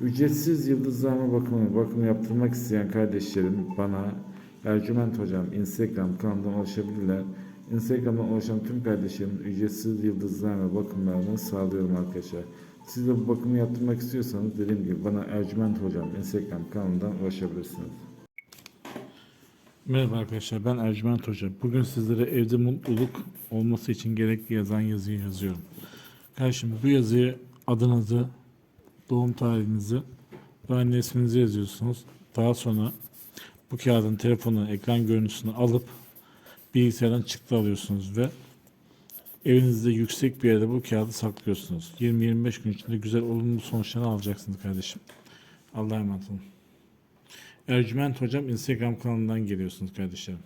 Ücretsiz yıldızlama bakımı, bakım yaptırmak isteyen kardeşlerim bana Ercüment Hocam Instagram kanalından ulaşabilirler. Instagram'dan ulaşan tüm kardeşlerim ücretsiz yıldızlama bakımlarını sağlıyorum arkadaşlar. Siz de bu bakımı yaptırmak istiyorsanız dediğim gibi bana Ercüment Hocam Instagram kanalından ulaşabilirsiniz. Merhaba arkadaşlar ben Ercüment Hoca. Bugün sizlere evde mutluluk olması için gerekli yazan yazıyı yazıyorum. Kardeşim bu yazıyı adınızı, doğum tarihinizi ve anne isminizi yazıyorsunuz. Daha sonra bu kağıdın telefonun ekran görüntüsünü alıp bilgisayardan çıktı alıyorsunuz ve evinizde yüksek bir yerde bu kağıdı saklıyorsunuz. 20-25 gün içinde güzel olumlu sonuçlarını alacaksınız kardeşim. Allah'a emanet olun. Ercüment Hocam Instagram kanalından geliyorsunuz kardeşlerim.